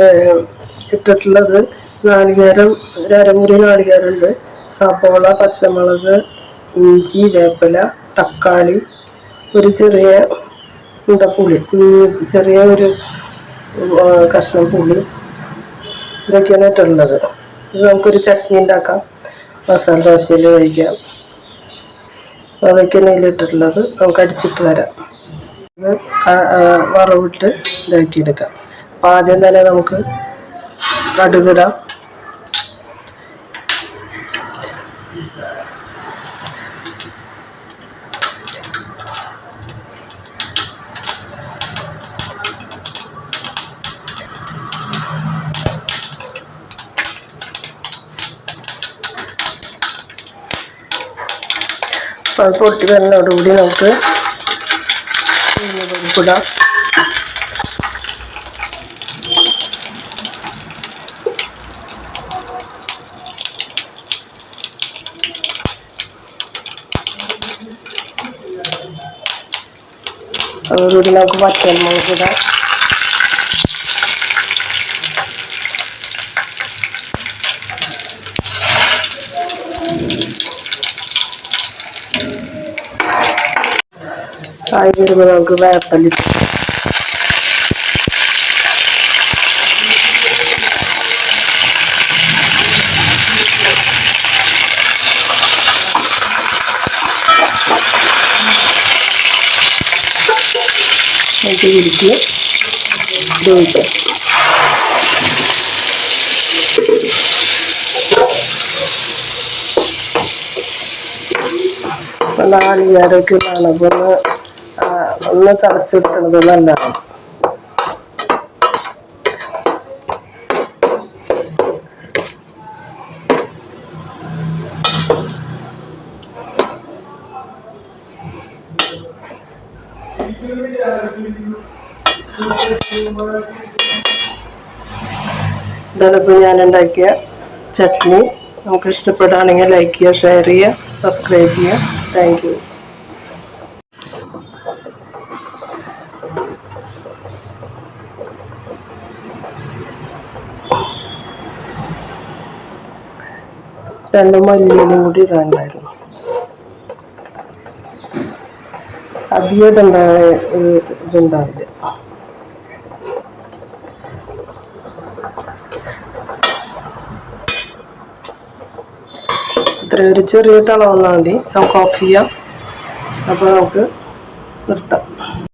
ഏഹ്, ഇട്ടിട്ടുള്ളത് നാളികേരം ഒരു അരമുറി നാളികേരമുണ്ട്. സബോള പച്ചമുളക് ഇഞ്ചി വേപ്പില തക്കാളി ഒരു ചെറിയ ഉണ്ട കുഞ്ഞ് ചെറിയ ഒരു കഷ്ണം പുളി. ഇതൊക്കെയാണ് ഇട്ടുള്ളത് ഇത് നമുക്കൊരു ചട്നി ഉണ്ടാക്കാം. മസാല ദോശയിൽ കഴിക്കാം അതൊക്കെയാണ് ഇതിലിട്ടിട്ടുള്ളത്. നമുക്ക് അടിച്ചിട്ട് വരാം. വറവിട്ട് ഇതാക്കിയെടുക്കാം. അപ്പം ആദ്യം തന്നെ നമുക്ക് കടുകിടാം പൊട്ടി വരുന്നതോടുകൂടി നമുക്ക് प्रोडक्ट रोडीला घुमात Thank you. നമുക്ക് വേപ്പൽ നമുക്ക് ഇരിക്കുക ഉപയോഗിക്കാം നാളികേരൊക്കെ അപ്പോൾ ഒന്ന് ആ, ഒന്ന് തിളച്ചിട്ടത് നല്ലതാണ് ഞാൻ ഉണ്ടാക്കിയ ചട്നി. നമുക്ക് ഇഷ്ടപ്പെടുകയാണെങ്കിൽ ലൈക്ക് ചെയ്യുക ഷെയർ ചെയ്യുക സബ്സ്ക്രൈബ് ചെയ്യുക. താങ്ക് രണ്ട് മല്ലിയിലും കൂടി ഇടാണ്ടായിരുന്നു അധികം ഇതുണ്ടായ ഒരു ഇതുണ്ടാവില്ല. ഇത്ര ഒരു ചെറിയ തള വന്നാൽ മതി. നമുക്ക് ഓഫ് ചെയ്യാം. അപ്പോൾ നമുക്ക് നിർത്താം.